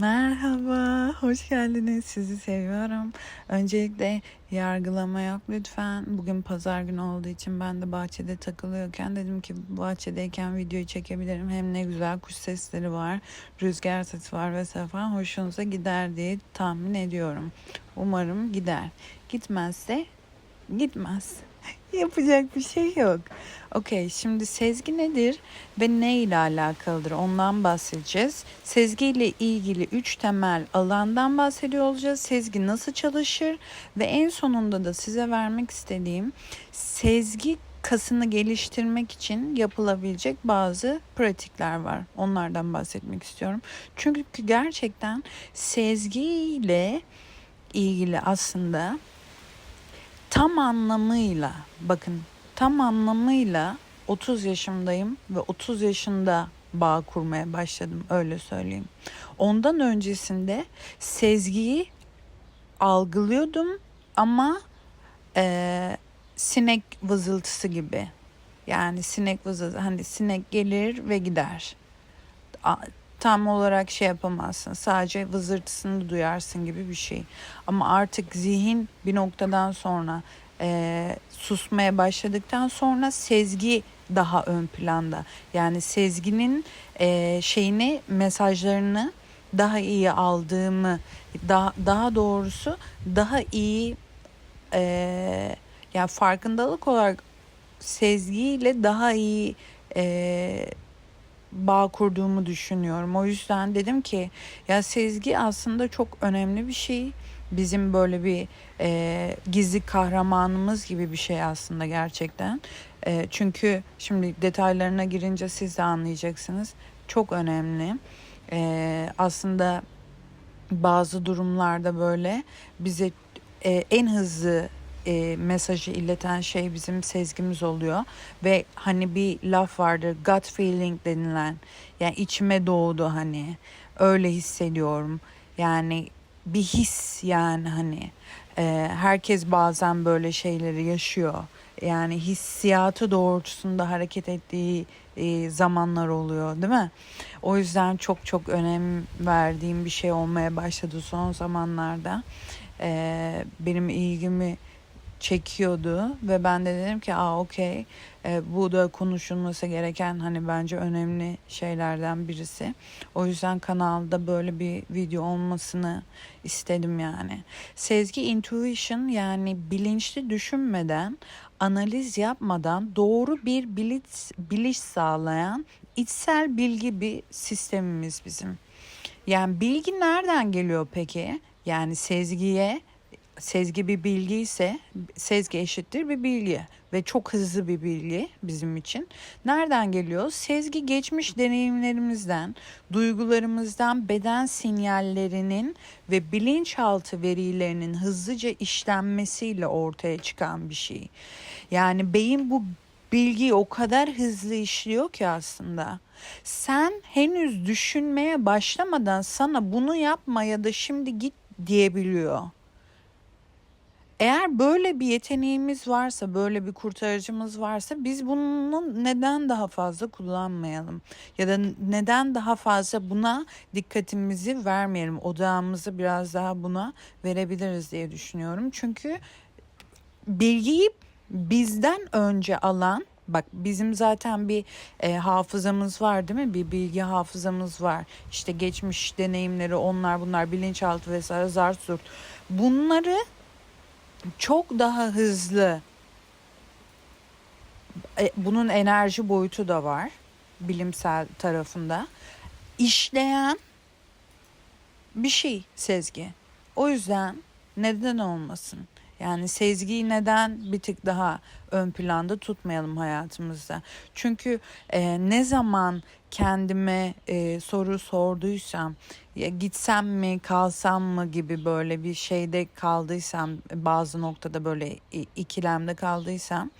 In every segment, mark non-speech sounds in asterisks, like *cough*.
Merhaba, hoş geldiniz. Sizi seviyorum. Öncelikle yargılama yok lütfen. Bugün pazar günü olduğu için ben de bahçede takılıyorken dedim ki bahçedeyken videoyu çekebilirim. Hem ne güzel kuş sesleri var, rüzgar sesi var vesaire falan. Hoşunuza gider diye tahmin ediyorum. Umarım gider. Gitmezse gitmez. *laughs* Yapacak bir şey yok. Okey şimdi sezgi nedir ve ne ile alakalıdır ondan bahsedeceğiz. Sezgi ile ilgili üç temel alandan bahsediyor olacağız. Sezgi nasıl çalışır ve en sonunda da size vermek istediğim sezgi kasını geliştirmek için yapılabilecek bazı pratikler var. Onlardan bahsetmek istiyorum. Çünkü gerçekten sezgi ile ilgili aslında tam anlamıyla bakın tam anlamıyla 30 yaşımdayım ve 30 yaşında bağ kurmaya başladım öyle söyleyeyim. Ondan öncesinde sezgiyi algılıyordum ama e, sinek vızıltısı gibi. Yani sinek vızıltısı hani sinek gelir ve gider. Tam olarak şey yapamazsın. Sadece vızırtısını duyarsın gibi bir şey. Ama artık zihin bir noktadan sonra e, susmaya başladıktan sonra sezgi daha ön planda. Yani sezginin e, şeyini mesajlarını daha iyi aldığımı daha daha doğrusu daha iyi e, yani farkındalık olarak sezgiyle daha iyi e, bağ kurduğumu düşünüyorum. O yüzden dedim ki ya sezgi aslında çok önemli bir şey. Bizim böyle bir e, gizli kahramanımız gibi bir şey aslında gerçekten. E, çünkü şimdi detaylarına girince siz de anlayacaksınız. Çok önemli. E, aslında bazı durumlarda böyle bize e, en hızlı e, mesajı ileten şey bizim sezgimiz oluyor ve hani bir laf vardır gut feeling denilen yani içime doğdu hani öyle hissediyorum yani bir his yani hani e, herkes bazen böyle şeyleri yaşıyor yani hissiyatı doğrultusunda hareket ettiği e, zamanlar oluyor değil mi? O yüzden çok çok önem verdiğim bir şey olmaya başladı son zamanlarda. E, benim ilgimi çekiyordu ve ben de dedim ki aa okey e, bu da konuşulması gereken hani bence önemli şeylerden birisi. O yüzden kanalda böyle bir video olmasını istedim yani. Sezgi intuition yani bilinçli düşünmeden analiz yapmadan doğru bir biliş, biliş sağlayan içsel bilgi bir sistemimiz bizim. Yani bilgi nereden geliyor peki? Yani sezgiye sezgi bir bilgi ise sezgi eşittir bir bilgi ve çok hızlı bir bilgi bizim için. Nereden geliyor? Sezgi geçmiş deneyimlerimizden, duygularımızdan, beden sinyallerinin ve bilinçaltı verilerinin hızlıca işlenmesiyle ortaya çıkan bir şey. Yani beyin bu bilgiyi o kadar hızlı işliyor ki aslında. Sen henüz düşünmeye başlamadan sana bunu yapma ya da şimdi git diyebiliyor. Eğer böyle bir yeteneğimiz varsa, böyle bir kurtarıcımız varsa biz bunu neden daha fazla kullanmayalım? Ya da neden daha fazla buna dikkatimizi vermeyelim? Odağımızı biraz daha buna verebiliriz diye düşünüyorum. Çünkü bilgiyi bizden önce alan Bak bizim zaten bir e, hafızamız var değil mi? Bir bilgi hafızamız var. İşte geçmiş deneyimleri onlar bunlar bilinçaltı vesaire zart zurt. Bunları çok daha hızlı e, bunun enerji boyutu da var bilimsel tarafında işleyen bir şey sezgi. O yüzden neden olmasın? Yani sezgiyi neden bir tık daha ön planda tutmayalım hayatımızda? Çünkü e, ne zaman kendime e, soru sorduysam ya gitsem mi kalsam mı gibi böyle bir şeyde kaldıysam bazı noktada böyle ikilemde kaldıysam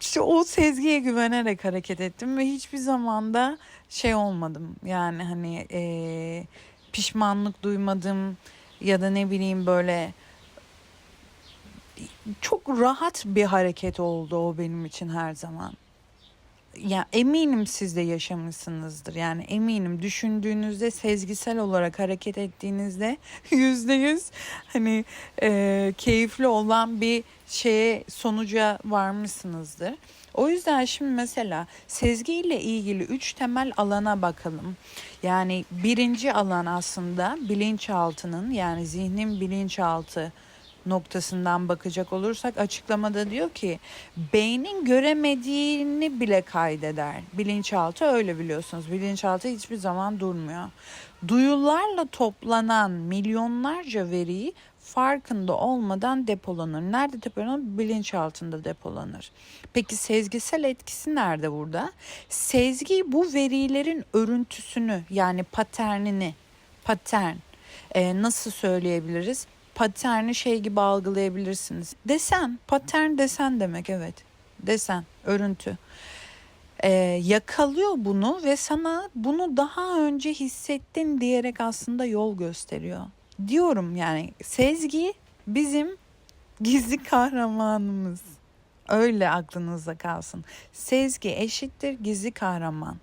işte o sezgiye güvenerek hareket ettim ve hiçbir zamanda şey olmadım yani hani e, pişmanlık duymadım ya da ne bileyim böyle çok rahat bir hareket oldu o benim için her zaman. ya eminim siz de yaşamışsınızdır. Yani eminim düşündüğünüzde sezgisel olarak hareket ettiğinizde *laughs* yüzde yüz hani e, keyifli olan bir şeye sonuca varmışsınızdır. O yüzden şimdi mesela sezgiyle ilgili üç temel alana bakalım. Yani birinci alan aslında bilinçaltının yani zihnin bilinçaltı noktasından bakacak olursak açıklamada diyor ki beynin göremediğini bile kaydeder. Bilinçaltı öyle biliyorsunuz. Bilinçaltı hiçbir zaman durmuyor. Duyularla toplanan milyonlarca veriyi farkında olmadan depolanır. Nerede depolanır? Bilinçaltında depolanır. Peki sezgisel etkisi nerede burada? Sezgi bu verilerin örüntüsünü yani paternini, patern e, nasıl söyleyebiliriz? Paterni şey gibi algılayabilirsiniz. Desen, patern desen demek evet. Desen, örüntü. Ee, yakalıyor bunu ve sana bunu daha önce hissettin diyerek aslında yol gösteriyor. Diyorum yani sezgi bizim gizli kahramanımız. Öyle aklınızda kalsın. Sezgi eşittir gizli kahraman.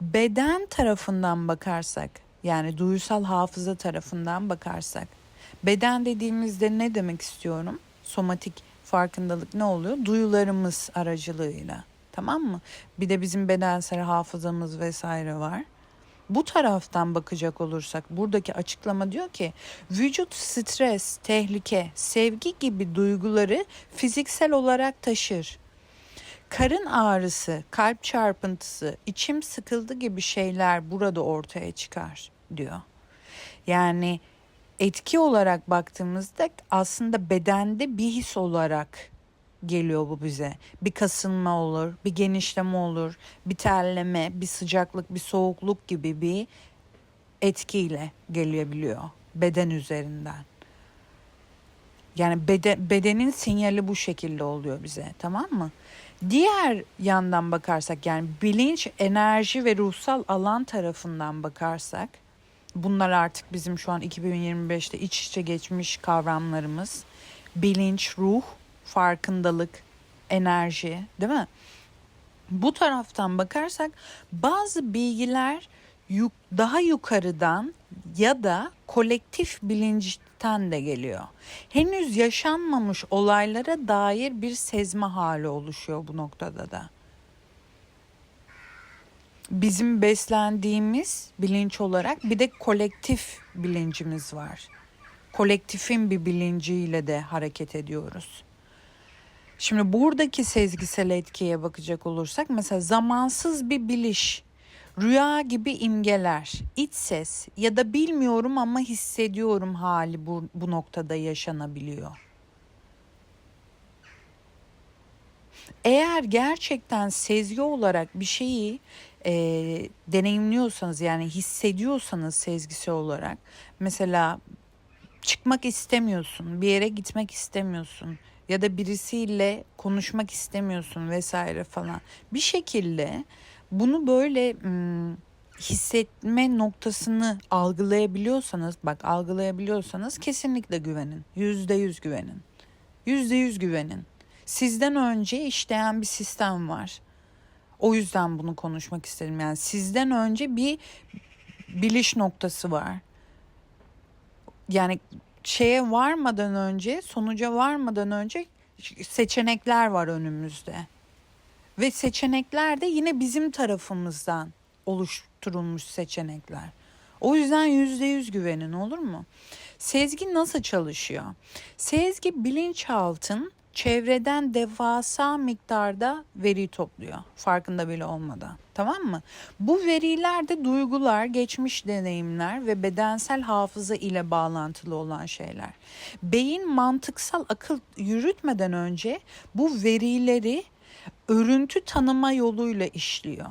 Beden tarafından bakarsak yani duysal hafıza tarafından bakarsak beden dediğimizde ne demek istiyorum? Somatik farkındalık ne oluyor? Duyularımız aracılığıyla. Tamam mı? Bir de bizim bedensel hafızamız vesaire var. Bu taraftan bakacak olursak buradaki açıklama diyor ki vücut stres, tehlike, sevgi gibi duyguları fiziksel olarak taşır. Karın ağrısı, kalp çarpıntısı, içim sıkıldı gibi şeyler burada ortaya çıkar diyor. Yani etki olarak baktığımızda aslında bedende bir his olarak geliyor bu bize. Bir kasılma olur, bir genişleme olur, bir terleme, bir sıcaklık, bir soğukluk gibi bir etkiyle gelebiliyor beden üzerinden. Yani bede, bedenin sinyali bu şekilde oluyor bize tamam mı? Diğer yandan bakarsak yani bilinç, enerji ve ruhsal alan tarafından bakarsak bunlar artık bizim şu an 2025'te iç içe geçmiş kavramlarımız. Bilinç, ruh, farkındalık, enerji değil mi? Bu taraftan bakarsak bazı bilgiler daha yukarıdan ya da kolektif bilinçten de geliyor. Henüz yaşanmamış olaylara dair bir sezme hali oluşuyor bu noktada da. Bizim beslendiğimiz bilinç olarak bir de kolektif bilincimiz var. Kolektifin bir bilinciyle de hareket ediyoruz. Şimdi buradaki sezgisel etkiye bakacak olursak mesela zamansız bir biliş, rüya gibi imgeler, iç ses ya da bilmiyorum ama hissediyorum hali bu, bu noktada yaşanabiliyor. Eğer gerçekten sezgi olarak bir şeyi e, deneyimliyorsanız yani hissediyorsanız sezgisi olarak mesela çıkmak istemiyorsun, bir yere gitmek istemiyorsun ya da birisiyle konuşmak istemiyorsun vesaire falan. Bir şekilde bunu böyle ım, hissetme noktasını algılayabiliyorsanız bak algılayabiliyorsanız kesinlikle güvenin. Yüzde yüz güvenin. Yüzde yüz güvenin. Sizden önce işleyen bir sistem var. O yüzden bunu konuşmak istedim. Yani sizden önce bir biliş noktası var. Yani şeye varmadan önce, sonuca varmadan önce seçenekler var önümüzde. Ve seçenekler de yine bizim tarafımızdan oluşturulmuş seçenekler. O yüzden yüzde yüz güvenin olur mu? Sezgi nasıl çalışıyor? Sezgi bilinçaltın çevreden devasa miktarda veri topluyor. Farkında bile olmadan. Tamam mı? Bu verilerde duygular, geçmiş deneyimler ve bedensel hafıza ile bağlantılı olan şeyler. Beyin mantıksal akıl yürütmeden önce bu verileri örüntü tanıma yoluyla işliyor.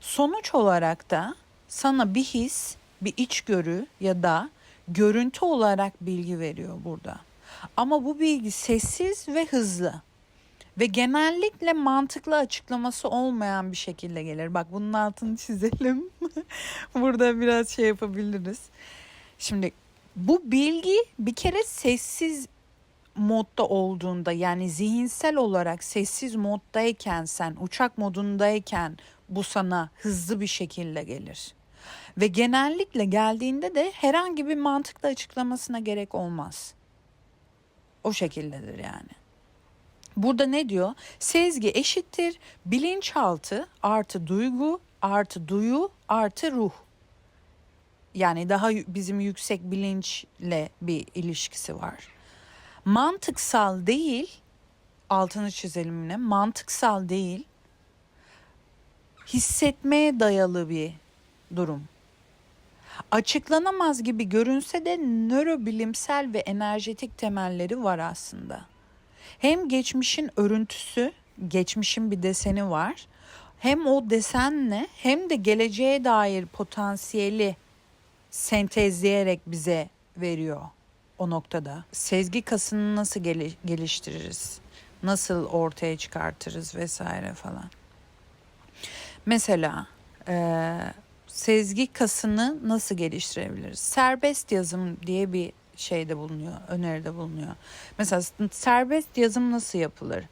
Sonuç olarak da sana bir his, bir içgörü ya da görüntü olarak bilgi veriyor burada. Ama bu bilgi sessiz ve hızlı ve genellikle mantıklı açıklaması olmayan bir şekilde gelir. Bak bunun altını *laughs* çizelim. Burada biraz şey yapabiliriz. Şimdi bu bilgi bir kere sessiz modda olduğunda yani zihinsel olarak sessiz moddayken sen uçak modundayken bu sana hızlı bir şekilde gelir. Ve genellikle geldiğinde de herhangi bir mantıklı açıklamasına gerek olmaz. O şekildedir yani. Burada ne diyor? Sezgi eşittir bilinçaltı artı duygu artı duyu artı ruh. Yani daha bizim yüksek bilinçle bir ilişkisi var. Mantıksal değil, altını çizelim yine, mantıksal değil, hissetmeye dayalı bir durum. Açıklanamaz gibi görünse de nörobilimsel ve enerjetik temelleri var aslında. Hem geçmişin örüntüsü, geçmişin bir deseni var. Hem o desenle hem de geleceğe dair potansiyeli sentezleyerek bize veriyor o noktada. Sezgi kasını nasıl geli- geliştiririz? Nasıl ortaya çıkartırız vesaire falan. Mesela eee, sezgi kasını nasıl geliştirebiliriz? Serbest yazım diye bir şeyde bulunuyor, öneride bulunuyor. Mesela serbest yazım nasıl yapılır?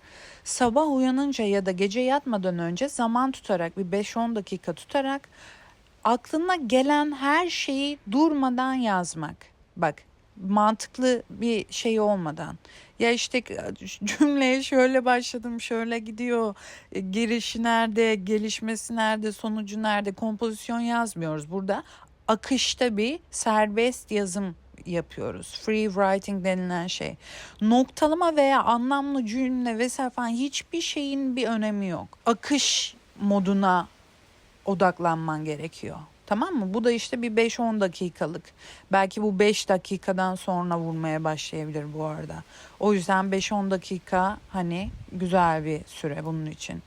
Sabah uyanınca ya da gece yatmadan önce zaman tutarak bir 5-10 dakika tutarak aklına gelen her şeyi durmadan yazmak. Bak mantıklı bir şey olmadan. Ya işte cümleye şöyle başladım, şöyle gidiyor. E, Girişi nerede, gelişmesi nerede, sonucu nerede? Kompozisyon yazmıyoruz burada. Akışta bir serbest yazım yapıyoruz. Free writing denilen şey. Noktalama veya anlamlı cümle vesaire falan hiçbir şeyin bir önemi yok. Akış moduna odaklanman gerekiyor. Tamam mı? Bu da işte bir 5-10 dakikalık. Belki bu 5 dakikadan sonra vurmaya başlayabilir bu arada. O yüzden 5-10 dakika hani güzel bir süre bunun için.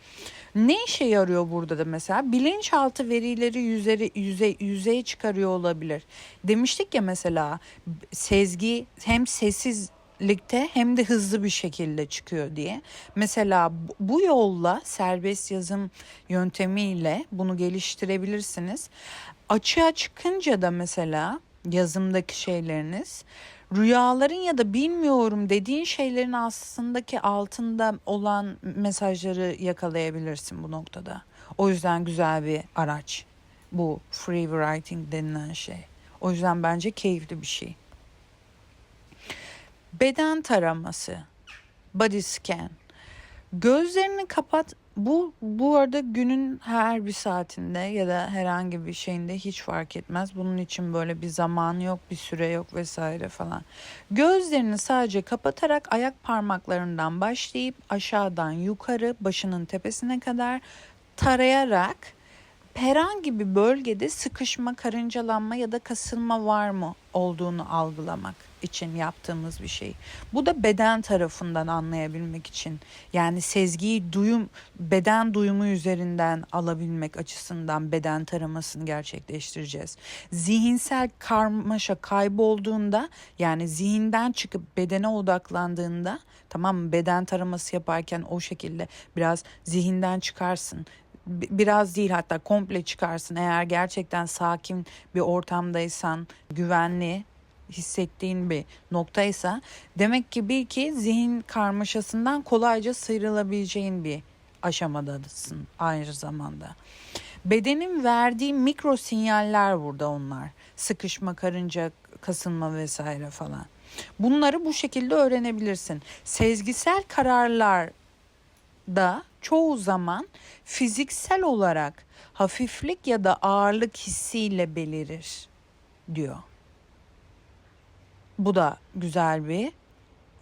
Ne işe yarıyor burada da mesela? Bilinçaltı verileri yüzey, yüzey, yüzeye çıkarıyor olabilir. Demiştik ya mesela sezgi hem sessizlikte hem de hızlı bir şekilde çıkıyor diye. Mesela bu yolla serbest yazım yöntemiyle bunu geliştirebilirsiniz. Açığa çıkınca da mesela yazımdaki şeyleriniz rüyaların ya da bilmiyorum dediğin şeylerin aslındaki altında olan mesajları yakalayabilirsin bu noktada. O yüzden güzel bir araç bu free writing denilen şey. O yüzden bence keyifli bir şey. Beden taraması, body scan. Gözlerini kapat. Bu bu arada günün her bir saatinde ya da herhangi bir şeyinde hiç fark etmez. Bunun için böyle bir zaman yok, bir süre yok vesaire falan. Gözlerini sadece kapatarak ayak parmaklarından başlayıp aşağıdan yukarı başının tepesine kadar tarayarak herhangi bir bölgede sıkışma, karıncalanma ya da kasılma var mı olduğunu algılamak için yaptığımız bir şey. Bu da beden tarafından anlayabilmek için yani sezgiyi duyum beden duyumu üzerinden alabilmek açısından beden taramasını gerçekleştireceğiz. Zihinsel karmaşa kaybolduğunda yani zihinden çıkıp bedene odaklandığında tamam beden taraması yaparken o şekilde biraz zihinden çıkarsın bi- biraz değil hatta komple çıkarsın eğer gerçekten sakin bir ortamdaysan güvenli hissettiğin bir noktaysa demek ki bil ki zihin karmaşasından kolayca sıyrılabileceğin bir aşamadasın aynı zamanda. Bedenin verdiği mikro sinyaller burada onlar. Sıkışma, karınca, kasılma vesaire falan. Bunları bu şekilde öğrenebilirsin. Sezgisel kararlar da çoğu zaman fiziksel olarak hafiflik ya da ağırlık hissiyle belirir diyor. Bu da güzel bir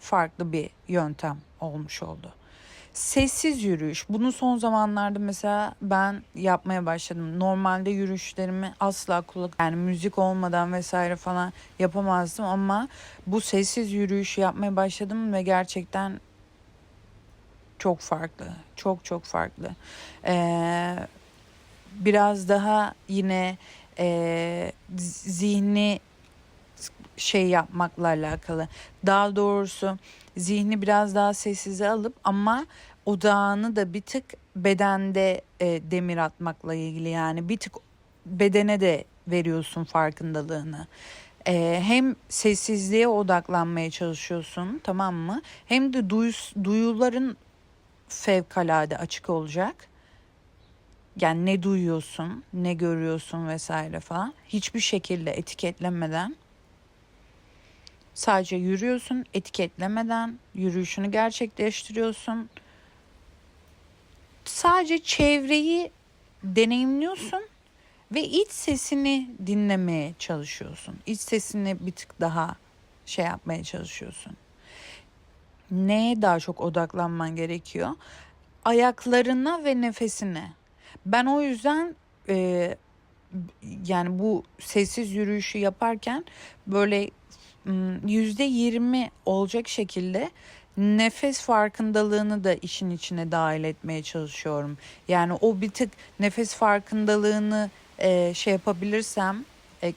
farklı bir yöntem olmuş oldu. Sessiz yürüyüş. Bunu son zamanlarda mesela ben yapmaya başladım. Normalde yürüyüşlerimi asla kulak yani müzik olmadan vesaire falan yapamazdım ama bu sessiz yürüyüşü yapmaya başladım ve gerçekten çok farklı. Çok çok farklı. Ee, biraz daha yine e, zihni şey yapmakla alakalı. Daha doğrusu zihni biraz daha sessize alıp ama odağını da bir tık bedende e, demir atmakla ilgili yani bir tık bedene de veriyorsun farkındalığını. Ee, hem sessizliğe odaklanmaya çalışıyorsun tamam mı? Hem de duyu- duyuların fevkalade açık olacak. Yani ne duyuyorsun, ne görüyorsun vesaire falan. Hiçbir şekilde etiketlemeden sadece yürüyorsun, etiketlemeden yürüyüşünü gerçekleştiriyorsun. Sadece çevreyi deneyimliyorsun ve iç sesini dinlemeye çalışıyorsun. İç sesini bir tık daha şey yapmaya çalışıyorsun. Neye daha çok odaklanman gerekiyor? Ayaklarına ve nefesine. Ben o yüzden e, yani bu sessiz yürüyüşü yaparken böyle mm, yüzde yirmi olacak şekilde nefes farkındalığını da işin içine dahil etmeye çalışıyorum. Yani o bir tık nefes farkındalığını e, şey yapabilirsem e,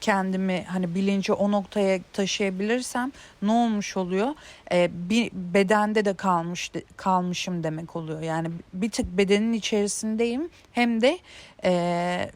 kendimi hani bilinci o noktaya taşıyabilirsem ne olmuş oluyor? E, bir bedende de kalmış kalmışım demek oluyor. Yani bir tık bedenin içerisindeyim hem de e,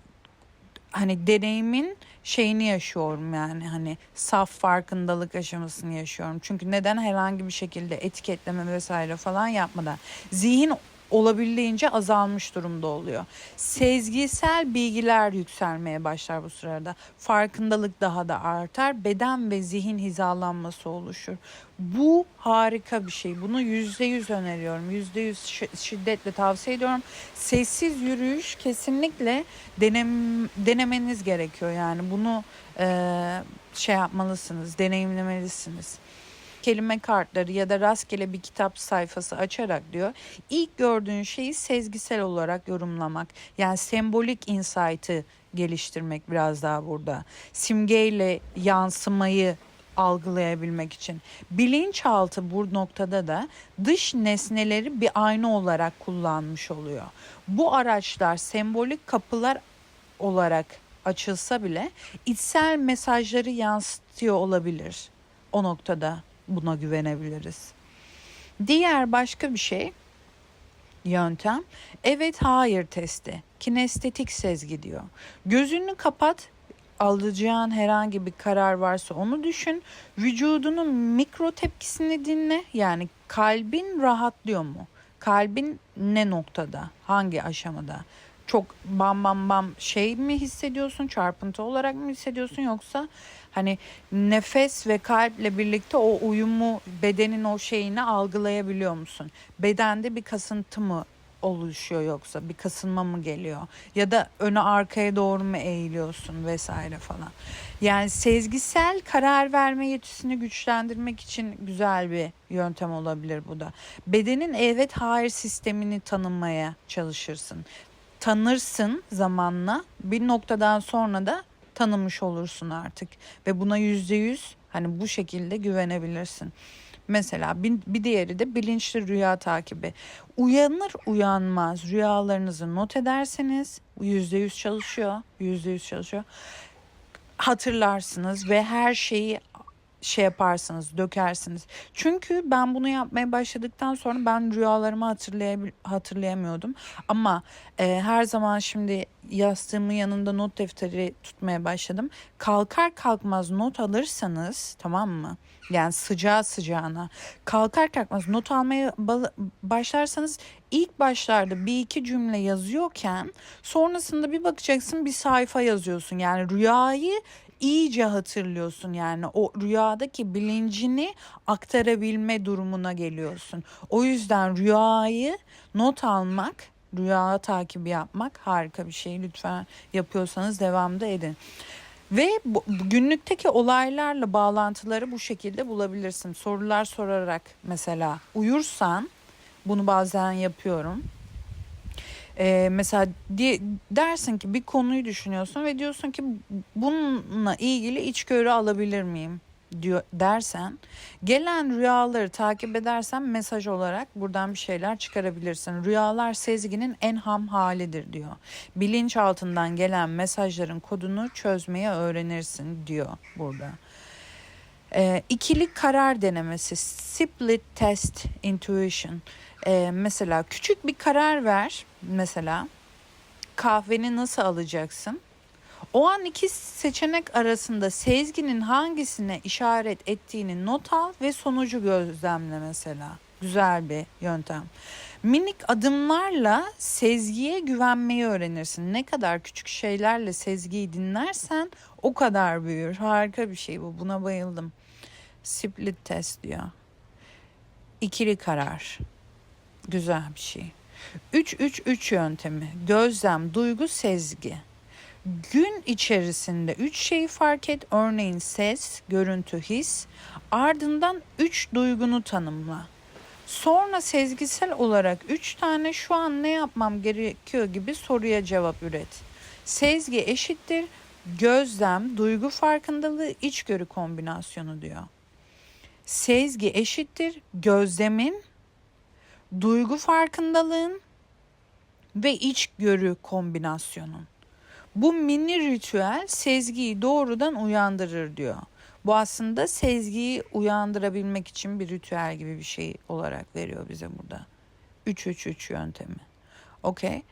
hani deneyimin şeyini yaşıyorum yani hani saf farkındalık aşamasını yaşıyorum. Çünkü neden herhangi bir şekilde etiketleme vesaire falan yapmadan zihin olabildiğince azalmış durumda oluyor. Sezgisel bilgiler yükselmeye başlar bu sırada. Farkındalık daha da artar. Beden ve zihin hizalanması oluşur. Bu harika bir şey. Bunu yüzde yüz öneriyorum. Yüzde yüz şiddetle tavsiye ediyorum. Sessiz yürüyüş kesinlikle denem, denemeniz gerekiyor. Yani bunu e, şey yapmalısınız, deneyimlemelisiniz kelime kartları ya da rastgele bir kitap sayfası açarak diyor. İlk gördüğün şeyi sezgisel olarak yorumlamak. Yani sembolik insight'ı geliştirmek biraz daha burada. Simgeyle yansımayı algılayabilmek için. Bilinçaltı bu noktada da dış nesneleri bir ayna olarak kullanmış oluyor. Bu araçlar sembolik kapılar olarak açılsa bile içsel mesajları yansıtıyor olabilir o noktada buna güvenebiliriz. Diğer başka bir şey yöntem evet hayır testi. Kinestetik sezgi diyor. Gözünü kapat alacağın herhangi bir karar varsa onu düşün. Vücudunun mikro tepkisini dinle. Yani kalbin rahatlıyor mu? Kalbin ne noktada? Hangi aşamada? Çok bam bam bam şey mi hissediyorsun? Çarpıntı olarak mı hissediyorsun yoksa Hani nefes ve kalple birlikte o uyumu bedenin o şeyini algılayabiliyor musun? Bedende bir kasıntı mı oluşuyor yoksa bir kasılma mı geliyor ya da öne arkaya doğru mu eğiliyorsun vesaire falan. Yani sezgisel karar verme yetisini güçlendirmek için güzel bir yöntem olabilir bu da. Bedenin evet hayır sistemini tanımaya çalışırsın. Tanırsın zamanla bir noktadan sonra da tanımış olursun artık ve buna yüzde yüz hani bu şekilde güvenebilirsin. Mesela bir, bir diğeri de bilinçli rüya takibi. Uyanır uyanmaz rüyalarınızı not ederseniz yüzde yüz çalışıyor, yüzde yüz çalışıyor. Hatırlarsınız ve her şeyi şey yaparsınız, dökersiniz. Çünkü ben bunu yapmaya başladıktan sonra ben rüyalarımı hatırlayab- hatırlayamıyordum. Ama e, her zaman şimdi yastığımın yanında not defteri tutmaya başladım. Kalkar kalkmaz not alırsanız tamam mı? Yani sıcağı sıcağına kalkar kalkmaz not almaya başlarsanız ilk başlarda bir iki cümle yazıyorken sonrasında bir bakacaksın bir sayfa yazıyorsun. Yani rüyayı iyice hatırlıyorsun yani o rüyadaki bilincini aktarabilme durumuna geliyorsun. O yüzden rüyayı not almak, rüya takibi yapmak harika bir şey. Lütfen yapıyorsanız devamda edin. Ve bu, günlükteki olaylarla bağlantıları bu şekilde bulabilirsin. Sorular sorarak mesela uyursan bunu bazen yapıyorum ee, mesela diye, dersin ki bir konuyu düşünüyorsun ve diyorsun ki bununla ilgili içgörü alabilir miyim? diyor dersen gelen rüyaları takip edersen mesaj olarak buradan bir şeyler çıkarabilirsin. Rüyalar sezginin en ham halidir diyor. Bilinç altından gelen mesajların kodunu çözmeye öğrenirsin diyor burada. E, ikili karar denemesi, split test intuition. E, mesela küçük bir karar ver. Mesela kahveni nasıl alacaksın? O an iki seçenek arasında sezginin hangisine işaret ettiğini not al ve sonucu gözlemle mesela. Güzel bir yöntem. Minik adımlarla sezgiye güvenmeyi öğrenirsin. Ne kadar küçük şeylerle sezgiyi dinlersen o kadar büyür. Harika bir şey bu. Buna bayıldım. Split test diyor. İkili karar. Güzel bir şey. 3-3-3 yöntemi. Gözlem, duygu, sezgi. Gün içerisinde 3 şeyi fark et. Örneğin ses, görüntü, his. Ardından 3 duygunu tanımla. Sonra sezgisel olarak 3 tane şu an ne yapmam gerekiyor gibi soruya cevap üret. Sezgi eşittir gözlem, duygu farkındalığı, içgörü kombinasyonu diyor. Sezgi eşittir gözlemin, duygu farkındalığın ve içgörü kombinasyonun. Bu mini ritüel sezgiyi doğrudan uyandırır diyor. Bu aslında sezgiyi uyandırabilmek için bir ritüel gibi bir şey olarak veriyor bize burada. 3-3-3 yöntemi. Okey.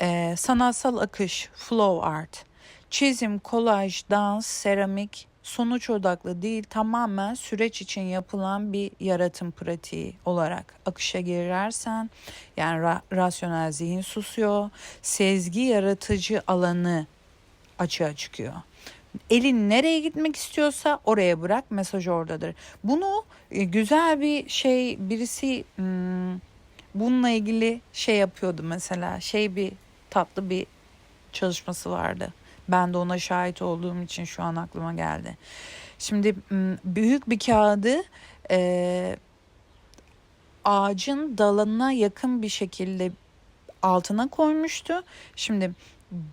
Ee, sanatsal akış, flow art. Çizim, kolaj, dans, seramik sonuç odaklı değil tamamen süreç için yapılan bir yaratım pratiği olarak akışa girersen yani ra- rasyonel zihin susuyor. Sezgi yaratıcı alanı açığa çıkıyor. Elin nereye gitmek istiyorsa oraya bırak mesaj oradadır. Bunu e, güzel bir şey birisi hmm, bununla ilgili şey yapıyordu mesela şey bir tatlı bir çalışması vardı. Ben de ona şahit olduğum için şu an aklıma geldi. Şimdi büyük bir kağıdı e, ağacın dalına yakın bir şekilde altına koymuştu. Şimdi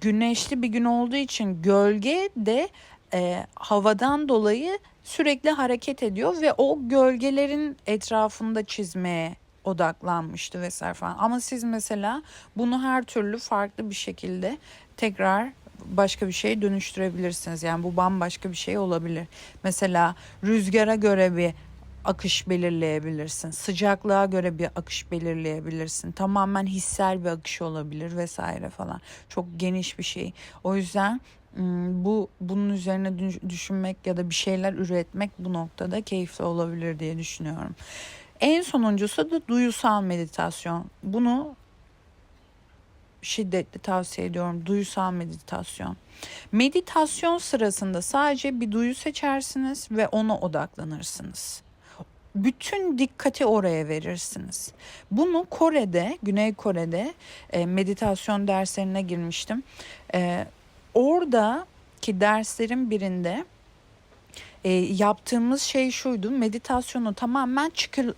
güneşli bir gün olduğu için gölge de e, havadan dolayı sürekli hareket ediyor ve o gölgelerin etrafında çizmeye odaklanmıştı vesaire falan. Ama siz mesela bunu her türlü farklı bir şekilde tekrar başka bir şeye dönüştürebilirsiniz. Yani bu bambaşka bir şey olabilir. Mesela rüzgara göre bir akış belirleyebilirsin. Sıcaklığa göre bir akış belirleyebilirsin. Tamamen hissel bir akış olabilir vesaire falan. Çok geniş bir şey. O yüzden bu bunun üzerine düş- düşünmek ya da bir şeyler üretmek bu noktada keyifli olabilir diye düşünüyorum. En sonuncusu da duyusal meditasyon. Bunu şiddetle tavsiye ediyorum. Duyusal meditasyon. Meditasyon sırasında sadece bir duyu seçersiniz ve ona odaklanırsınız. Bütün dikkati oraya verirsiniz. Bunu Kore'de, Güney Kore'de e, meditasyon derslerine girmiştim. E, oradaki derslerin birinde e, yaptığımız şey şuydu. Meditasyonu tamamen çıkır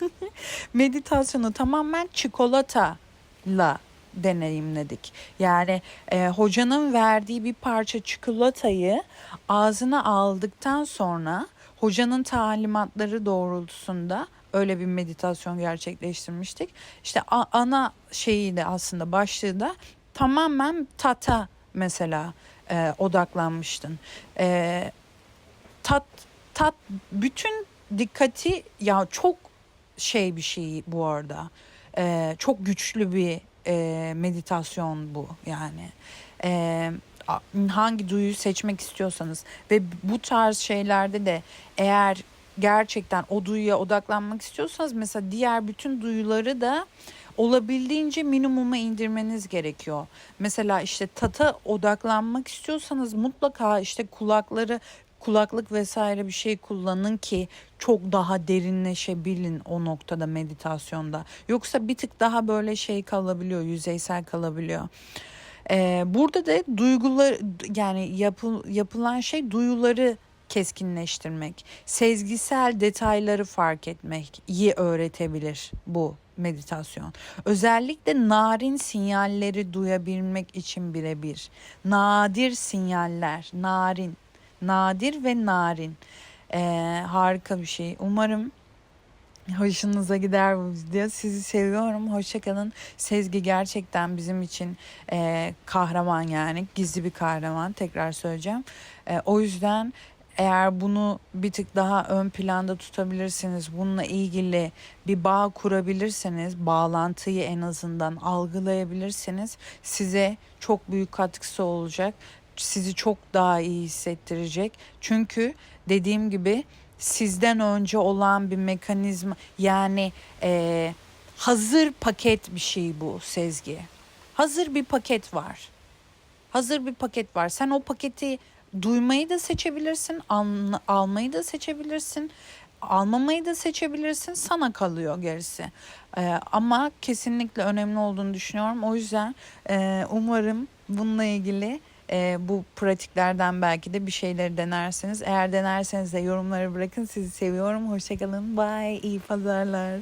*laughs* meditasyonu tamamen çikolatayla deneyimledik. Yani e, hocanın verdiği bir parça çikolatayı ağzına aldıktan sonra hocanın talimatları doğrultusunda öyle bir meditasyon gerçekleştirmiştik. İşte ana şeyi de aslında başlığı da tamamen tata mesela e, odaklanmıştın. E, tat tat bütün dikkati ya çok şey bir şey bu arada. E, çok güçlü bir e, meditasyon bu yani. E, hangi duyuyu seçmek istiyorsanız ve bu tarz şeylerde de eğer gerçekten o duyuya odaklanmak istiyorsanız mesela diğer bütün duyuları da olabildiğince minimuma indirmeniz gerekiyor. Mesela işte tata odaklanmak istiyorsanız mutlaka işte kulakları kulaklık vesaire bir şey kullanın ki çok daha derinleşebilin o noktada meditasyonda. Yoksa bir tık daha böyle şey kalabiliyor, yüzeysel kalabiliyor. Ee, burada da duygular yani yapı, yapılan şey duyuları keskinleştirmek, sezgisel detayları fark etmek iyi öğretebilir bu meditasyon. Özellikle narin sinyalleri duyabilmek için birebir. Nadir sinyaller, narin, nadir ve narin. Ee, harika bir şey. Umarım hoşunuza gider bu video. Sizi seviyorum. Hoşçakalın. Sezgi gerçekten bizim için e, kahraman yani. Gizli bir kahraman. Tekrar söyleyeceğim. E, o yüzden Eğer bunu bir tık daha ön planda tutabilirsiniz, bununla ilgili bir bağ kurabilirseniz, bağlantıyı en azından algılayabilirseniz size çok büyük katkısı olacak. Sizi çok daha iyi hissettirecek. Çünkü dediğim gibi sizden önce olan bir mekanizma yani eee, hazır paket bir şey bu Sezgi. Hazır bir paket var. Hazır bir paket var. Sen o paketi duymayı da seçebilirsin, al- almayı da seçebilirsin, almamayı da seçebilirsin. Sana kalıyor gerisi. Ee, ama kesinlikle önemli olduğunu düşünüyorum. O yüzden e, umarım bununla ilgili e, bu pratiklerden belki de bir şeyleri denersiniz. Eğer denerseniz de yorumları bırakın. Sizi seviyorum. Hoşçakalın. Bye. İyi pazarlar.